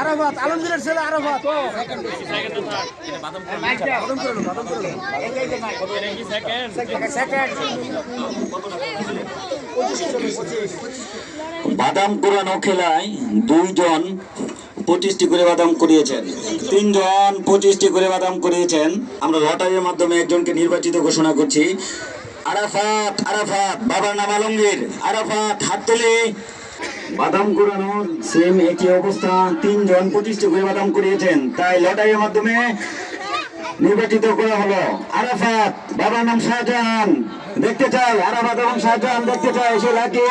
আরাফাত, আলমগীরের ছেলে আরাফাত। বাদাম কুড়ানো খেলায় দুইজন পঁচিশটি করে বাদাম করিয়েছেন তিনজন পঁচিশটি করে বাদাম করিয়েছেন আমরা লটারির মাধ্যমে একজনকে নির্বাচিত ঘোষণা করছি। আরাফাত আরাফাত, বাবার নাম আলমগীর। আরাফাত হাততলি বাদাম কুড়ানোর সেম একই অবস্থা, তিনজন পঁচিশটি করে বাদাম করিয়েছেন তাই লটারির মাধ্যমে নির্বাচিত করা হলো। আরাফাত, বাবার নাম শাহজাহান। দেখতে চাই, আরাফাত এবং শাহজাহান দেখতে চাই সে লাঠি।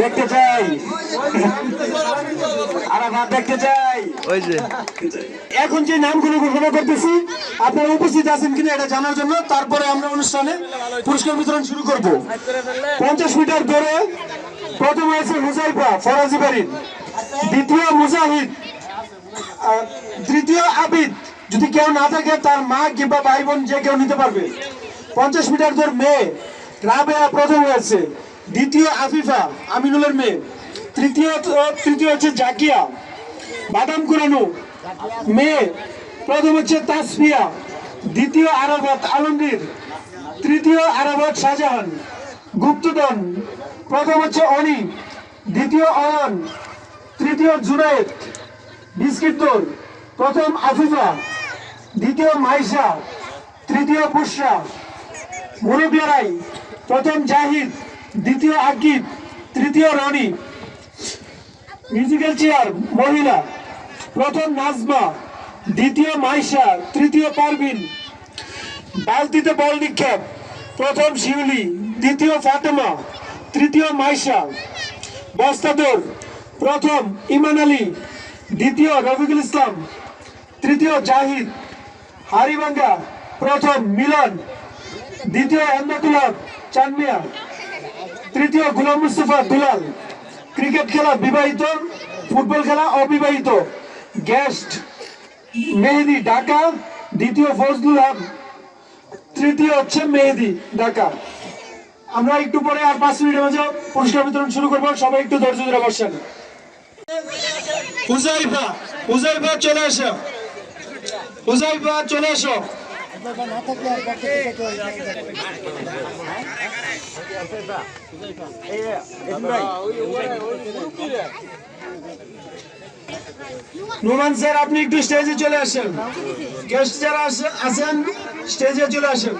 দেখতে চাই। আরাফাত দেখতে চাই। ওই যে। এখন যে নামগুলো ঘোষণা করতেছি আপনারা উপস্থিত আছেন কিনা এটা জানার জন্য তারপরে আমরা অনুষ্ঠানে পুরস্কার বিতরণ শুরু করব। পঞ্চাশ মিটার দৌড়ে প্রথম হয়েছে হুজাইফা ফরাজি বাড়ির দ্বিতীয় মুজাহিদ তৃতীয় আবিদ। যদি কেউ না থাকে তার মা কিংবা ভাই বোন যে কেউ নিতে পারবে। পঞ্চাশ মিটার দৌড় মেয়ে রাবেয়া প্রথম হয়েছে। দ্বিতীয় আফিফা আমিনুলের মেয়ে। তৃতীয় তৃতীয় হচ্ছে জাকিয়া। বাদাম কুরানু মেয়ে প্রথম হচ্ছে তাসফিয়া। দ্বিতীয় আরাবাত আলমগীর। তৃতীয় আরাবাত শাহজাহান। গুপ্তদন প্রথম হচ্ছে অনি। দ্বিতীয় অয়ন। তৃতীয় জুনায়েদ। বিস্কিট্তর প্রথম আফিফা। দ্বিতীয় মাইশা। তৃতীয় বুসরা মুরবিয়ারাই প্রথম জাহিদ। দ্বিতীয় আকিব, তৃতীয় রনি মিউজিক্যাল চেয়ার মহিলা, প্রথম নাজমা, দ্বিতীয় মাইশা, তৃতীয় পারবিন বালতিতে বল নিক্ষেপ, প্রথম শিউলি, দ্বিতীয় ফাতেমা, তৃতীয় মাইশা, বস্তাদর, প্রথম ইমান আলী, দ্বিতীয় রফিকুল ইসলাম, তৃতীয় জাহিদ হারিবাঙ্গা প্রথম মিলন, দ্বিতীয় হক চানমিয়া। তৃতীয় গুলাম মুস্তফা দুলাল। ক্রিকেট খেলা বিবাহিত, ফুটবল খেলা অবিবাহিত। গেস্ট, মেহেদি, ঢাকা। দ্বিতীয় ফজলুল হক। তৃতীয় হচ্ছে মেহেদি, ঢাকা। আমরা একটু পরে আর পাঁচ মিনিটের মাঝে পুরস্কার বিতরণ শুরু করব। সবাই একটু ধৈর্য ধরে বসেন। হুজাইফা হুজাইফা চলে আসো হুজাইফা চলে আসো নোমান স্যার, আপনি একটু স্টেজে চলে আসেন। গেস্ট যারা আসে- আছেন স্টেজে চলে আসেন।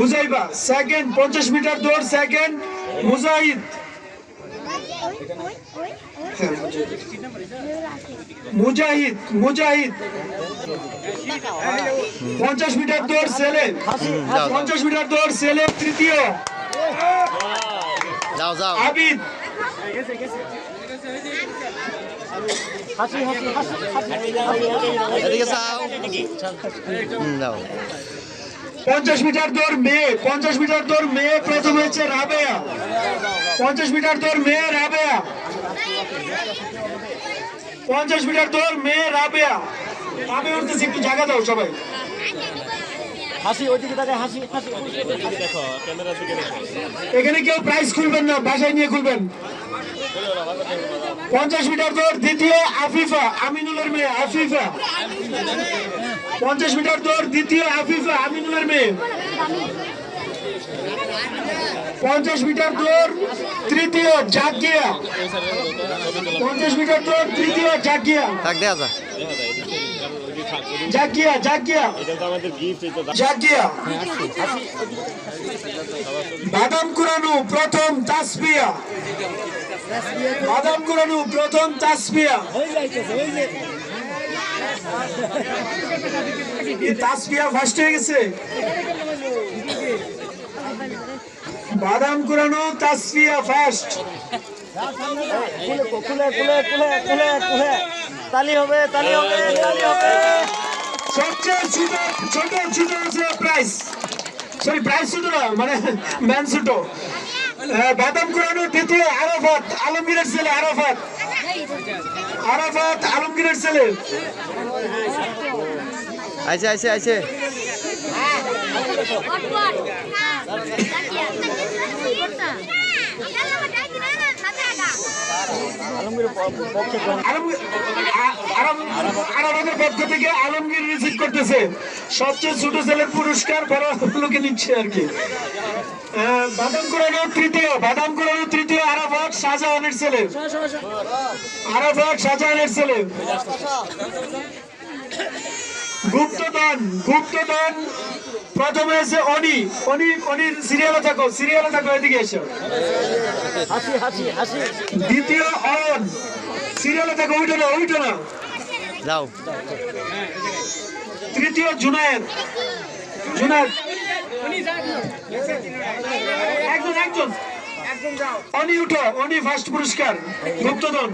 মুজাহিবা সেকেন্ড পঞ্চাশ মিটার দৌড় সেকেন্ড মুজাহিদ। মুজাহিদ মুজাহিদ পঞ্চাশ মিটার দৌড় ছেলে পঞ্চাশ মিটার দৌড় ছেলে তৃতীয় যাও যাও আবিদ এদিকে যাও হুম, যাও পঞ্চাশ মিটার দৌড় মেয়ে পঞ্চাশ মিটার দৌড় মেয়ে প্রথম হয়েছে রাবেয়া। পঞ্চাশ মিটার দৌড় মেয়ে রাবেয়া। পঞ্চাশ মিটার দৌড় মেয়ে রাবেয়া। আমি উঠতেছি একটু জায়গা দাও সবাই। এখানে কেউ প্রাইস খুলবেন না বাসায় নিয়ে খুলবেন। পঞ্চাশ মিটার দৌড় দ্বিতীয় আফিফা আমিনুলের মেয়ে আফিফা। পঞ্চাশ মিটার দৌড় দ্বিতীয় আফিফা আমিনুলের মেয়ে। পঞ্চাশ মিটার দৌড় তৃতীয় জাকিয়া পঞ্চাশ মিটার দৌড় তৃতীয় জাকিয়া থাক দেয়া যা জাকিয়া জাকিয়া জাকিয়া বাদাম কুরানু প্রথম তাসপিয়া বাদাম কুরানু প্রথম তাসপিয়া তাসপিয়া ফার্স্ট হয়ে গেছে। বাদাম কুরানু তাসপিয়া ফার্স্ট খুলে খুলে খুলে খুলে খুলে তালি হবে তালি হবে তালি হবে সবচেয়ে ছোট ছোট ছোট হচ্ছে প্রাইস সরি প্রাইস ছোট না মানে ম্যান ছোট। বাদাম কুরানো দ্বিতীয় আরাফাত, আলমগীরের ছেলে আরাফাত। আরাফাত, আলমগীরের ছেলে। আইছে আইছে আইছে। আলমগীর করতেছে। সবচেয়ে ছেলের পুরস্কার নিচ্ছে আর কি। তৃতীয় তৃতীয় শাহজাহানের শাহজাহানের ছেলে। গুপ্তদান গুপ্তদান প্রথমে এসে অনি। অনি অনির সিরিয়ালে থাকো সিরিয়ালে থাকো এদিকে এসো। হাসি হাসি হাসি। দ্বিতীয় অন সিরিয়ালে থাকো ওইটা না ওইটা না। যাও। তৃতীয় জুনায়েদ। জুনায়েদ। একজন একজন। অনি উঠো অনি ফার্স্ট পুরস্কার গুপ্তধন।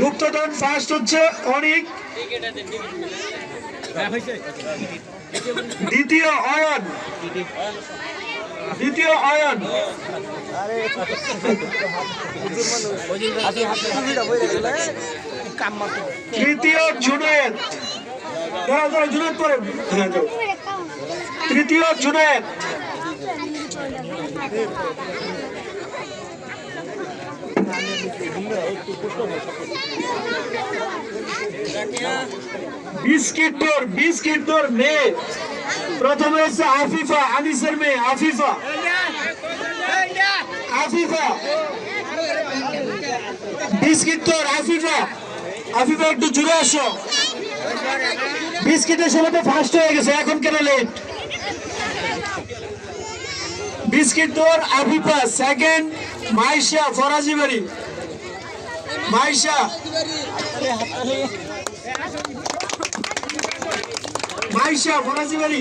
গুপ্তধন ফার্স্ট হচ্ছে অনিক দ্বিতীয় অয়ন। দ্বিতীয় অয়ন। তৃতীয় দাঁড়াও পরে হ্যাঁ তৃতীয় জুনায়েদ বিস্কিট তোর বিস্কিট তোর মেয়ে। প্রথমে হচ্ছে আফিফা, আনিসের মেয়ে, আফিফা। আফিফা। বিস্কিট তোর, আফিফা। আফিফা, একটু জুড়ে আসো। বিস্কিটের সময় ফার্স্ট হয়ে গেছে, এখন কেন লেট বিস্কিট দোর আফিফা সেকেন্ড মাইশা, ফরাজি বাড়ি। মাইশা। মাইশা, ফরাজি বাড়ি।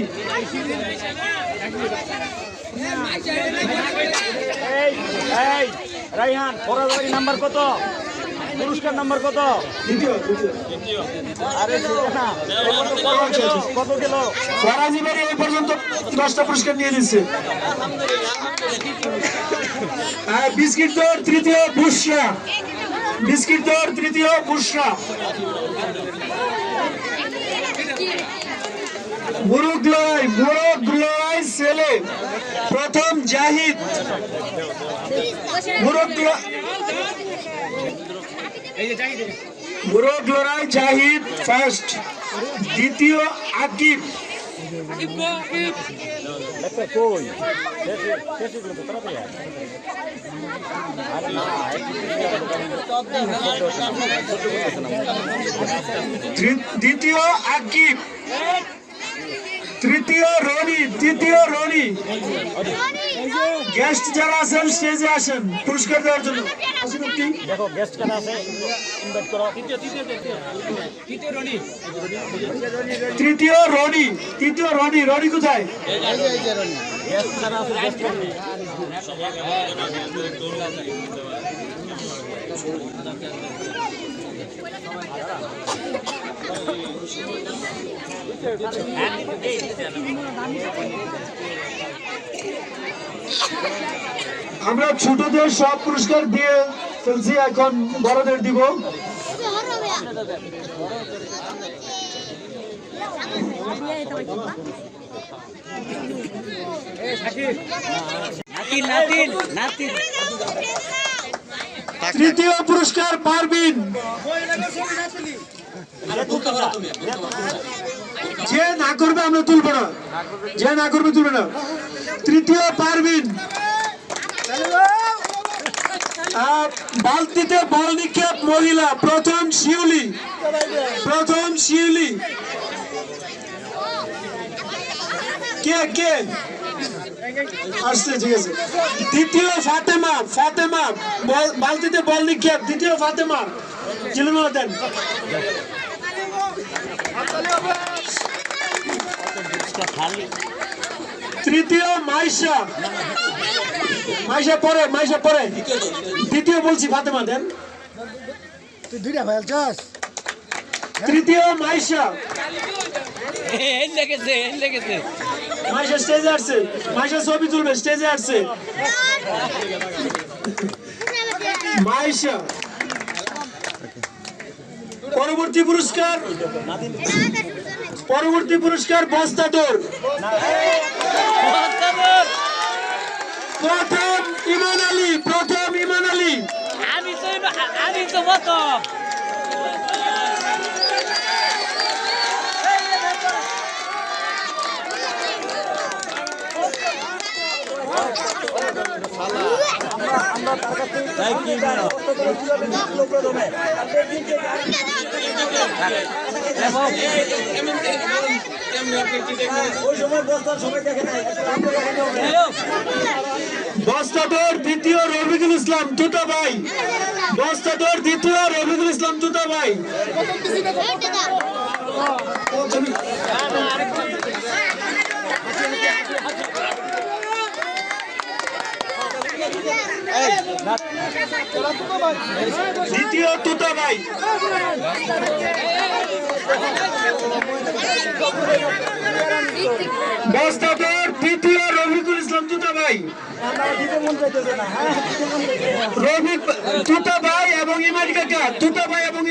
রাইহান ফরাজবাড়ি নাম্বার কত? পুরস্কার নাম্বার কত? আরে কত বাড়ি এই পর্যন্ত দশটা পুরস্কার নিয়ে নিচ্ছে। আর বিস্কিট তোর তৃতীয় বুসরা বিস্কিট তোর তৃতীয় বুসরা মুরুগ লয় মুরুগ ছেলে। প্রথম জাহিদ। মুরুগ ল- মুরুগ লড়াই জাহিদ ফার্স্ট দ্বিতীয় আকিব। দ্বিতীয় আকিব। তৃতীয় রনি তৃতীয় রনি। গেস্ট যারা আছেন স্টেজে আসেন পুরস্কার দেওয়ার জন্য। দেখো গেস্ট কারা আছে? ইনভাইট করো। তৃতীয় রনি। তৃতীয় রনি রনি কোথায়? গেস্ট কারা আছে? গেস্ট আমরা ছোটদের সব পুরস্কার দিয়ে ফেলছি এখন বড়দের দিব। তৃতীয় পুরস্কার পারবিন। যে না করবে, আমরা তুলবো না। যে না করবে, তুলবে না। তৃতীয় পারবিন। বালতিতে বল নিক্ষেপ মহিলা, প্রথম শিউলি। প্রথম শিউলি। কে কে? আসছে ঠিক আছে। দ্বিতীয় ফাতেমা ফাতেমা বল- বালতিতে বল নিক্ষেপ দ্বিতীয় ফাতেমা। জিলুমা দেন। তৃতীয় মাইশা। মাইশা পরে মাইশা পরে। দ্বিতীয় বলছি ফাতেমা দেন। তুই দুইটা ভাই চাস? তৃতীয় মাইশা। মাইশা স্টেজে আসছে মাইশা ছবি তুলবে স্টেজে আসছে মাইশা পরবর্তী পুরস্কার পরবর্তী পুরস্কার বস্তাদর প্রথম ইমান আলী প্রথম আমি তো মতো বস্তাটোর দ্বিতীয় রফিকুল ইসলাম তুতা ভাই। বস্তাটোর দ্বিতীয় রফিকুল ইসলাম তুতা ভাই। দ্বিতীয় তুতা ভাই। বস্তাটোর দ্বিতীয় রফিকুল ইসলাম তুতা ভাই।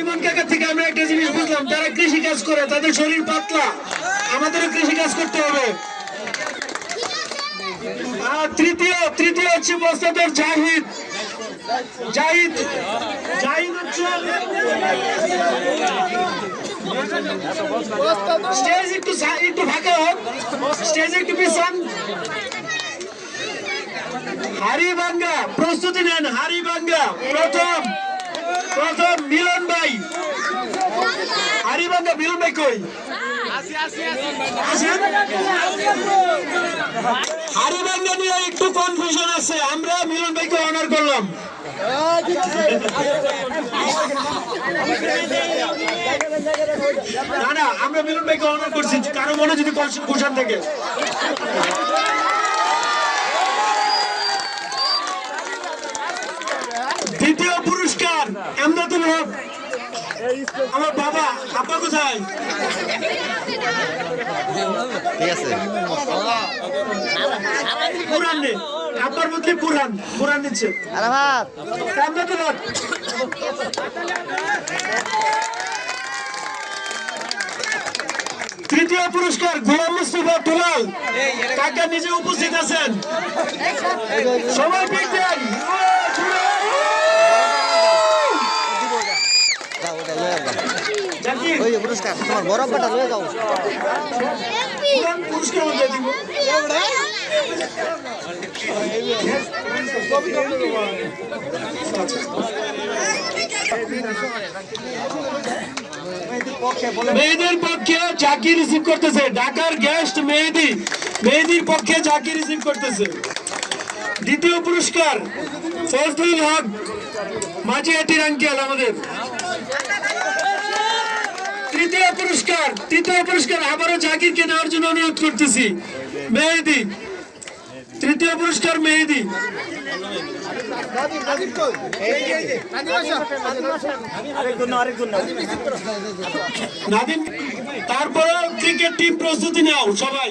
এবং কাকা থেকে আমরা একটা জিনিস বুঝলাম, তারা কৃষি কাজ করে, তাদের শরীর পাতলা। আমাদেরও কৃষি কাজ করতে হবে। তৃতীয় তৃতীয় হচ্ছে বস্তাদর জাহিদ। জাহিদ জাহিদ হচ্ছে স্টেজ একটু একটু ফাঁকা হোক। স্টেজ একটু পিছন। হারিবাঙ্গা প্রস্তুতি নেন হারিবাঙ্গা প্রথম প্রথম মিলন ভাই। হারিবাঙ্গা মিলন ভাই কই? হারিবাঙ্গা একটু কনফিউশন আছে। আমরা মিলন ভাইকে অনার করলাম। না না, আমরা মিলন ভাইকে অনার করছি। কারও মনে যদি কুশান থেকে। দ্বিতীয় পুরস্কার, এমদাদুল হক। আমার বাবা আপা কোথায়? ঠিক আছে। পুরান নে পুরান নিচ্ছে। তৃতীয় পুরস্কার গোলাম মুস্তফা দুলাল। কাকা নিজে উপস্থিত আছেন? সবাই পিক দেন যাও ওটা লয়ে যাও জাকির ওই পুরস্কার তোমার বড় লয়ে যাও। মেয়েদের পক্ষে চাকরি রিসিভ করতেছে। ঢাকার গেস্ট মেহেদি। মেহেদির পক্ষে চাকরি রিসিভ করতেছে। দ্বিতীয় পুরস্কার ফজলুল হক মাঝি এটির আঙ্কেল আমাদের। তৃতীয় পুরস্কার তৃতীয় পুরস্কার আবারও জাকিরকে নেওয়ার জন্য অনুরোধ করতেছি। মেহেদি, তৃতীয় পুরস্কার মেহেদি। তারপরে ক্রিকেট টিম প্রস্তুতি নাও, সবাই।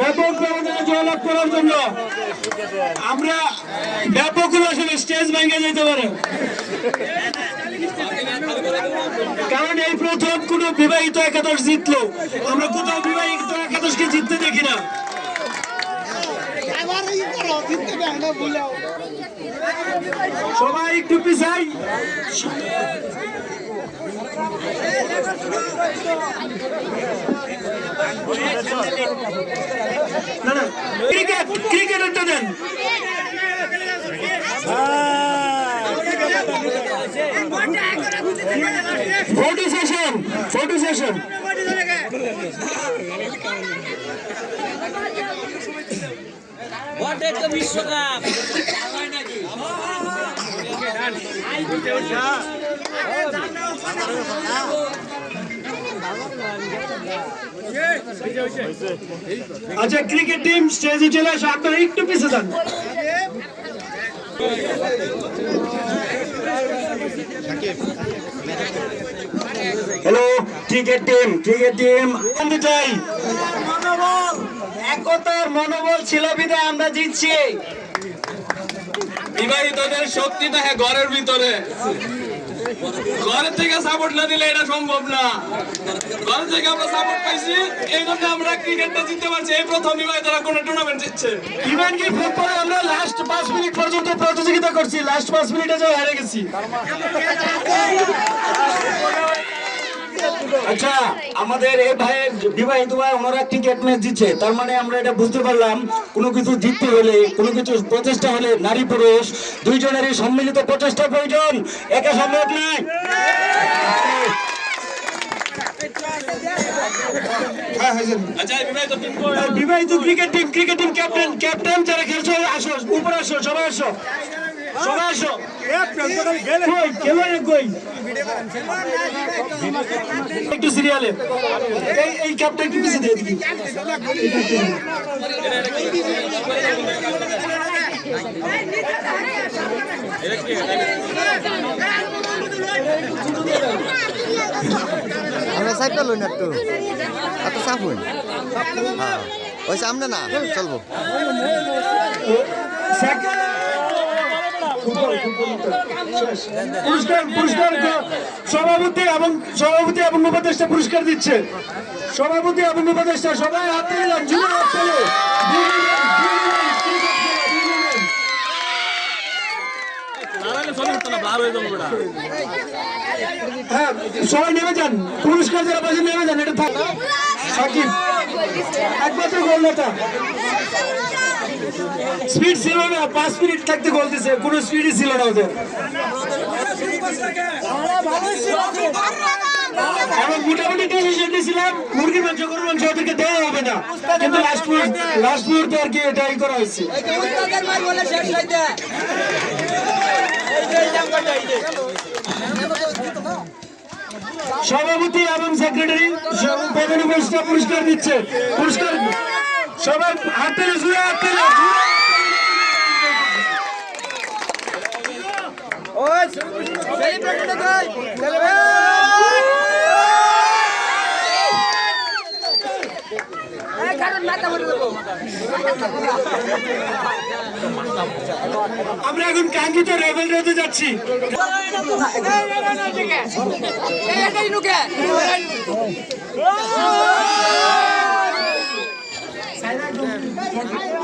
ব্যাপক ব্যবধানে জয়লাভ করার জন্য। আমরা ব্যাপক স্টেজ ভেঙে যেতে পারে। কারণ এই প্রথম কোন বিবাহিত একাদশ জিতলো। আমরা কোথাও বিবাহিত একাদশকে জিততে দেখি না। সবাই একটু পিছাই। না ক্রিকেট, ক্রিকেটারটা দেন। ফটো সেশন ফটো সেশন বিশ্বকাপ আচ্ছা ক্রিকেট টিম স্টেজে চলে আসো। আপনারা একটু পিছিয়ে যান। Hello cricket team cricket team চাই। মনোবল একতার মনোবল ছিল বিধায় আমরা জিতছি। বিবাহিতদের শক্তি থাকে ঘরের ভিতরে। ঘরের থেকে সাপোর্ট না দিলে এটা সম্ভব না। ঘর থেকে আমরা সাপোর্ট পাইছি এই জন্য আমরা ক্রিকেটটা জিততে পারছি। এই প্রথম বিবাহ তারা কোনো টুর্নামেন্ট জিতছে। ইভেন কি ফুটবলে আমরা লাস্ট পাঁচ মিনিট পর্যন্ত প্রতিযোগিতা করছি? লাস্ট পাঁচ মিনিটে যাও হারে গেছি। আচ্ছা আমাদের এই ভাইয়ের বিবাহিত ভাই, ওনারা ক্রিকেট ম্যাচ জিতছে। তার মানে আমরা এটা বুঝতে পারলাম, কোনো কিছু জিততে হলে, কোনো কিছু প্রচেষ্টা হলে নারী পুরুষ, দুইজনেরই সম্মিলিত প্রচেষ্টা প্রয়োজন। একা সম্ভব নয়। আচ্ছা বিবাহিত cricket team cricket team captain captain যারা খেলছো, আসো, উপরে আসো, সবাই আসো। সবাই আসো। কই? খেলো কই? একটু সিরিয়ালে এই এই ক্যাপ্টেন কি পিছিয়ে দিয়ে দিবি। আমরা সাইডটা লই না একটু। এত সাফ হইন। হ্যাঁ। ওই সামনে না চলবো। পুরস্কার পুরস্কার সভাপতি এবং সভাপতি এবং উপদেষ্টা পুরস্কার দিচ্ছে। সভাপতি এবং উপদেষ্টা সবাই হাত তুললাম জুড়ে হাত তুলে হয়ে সবাই নেমে যান। পুরস্কার যারা পাশে নেমে যান এটা থাক। সাকিব একমাত্র গোল নেতা স্পিড ছিল না, পাঁচ মিনিট থাকতে গোল দিছে, কোনো স্পিডই ছিল না ওদের। দেওয়া হবে না। কিন্তু আর করা হয়েছে। সভাপতি এবং সেক্রেটারি উপদেষ্টা পুরস্কার দিচ্ছে। পুরস্কার সবাই হাত তেলে জুড়ে হাত তেলে আমরা এখন কাঙ্ক্ষিত রেভেল রোডে যাচ্ছি এই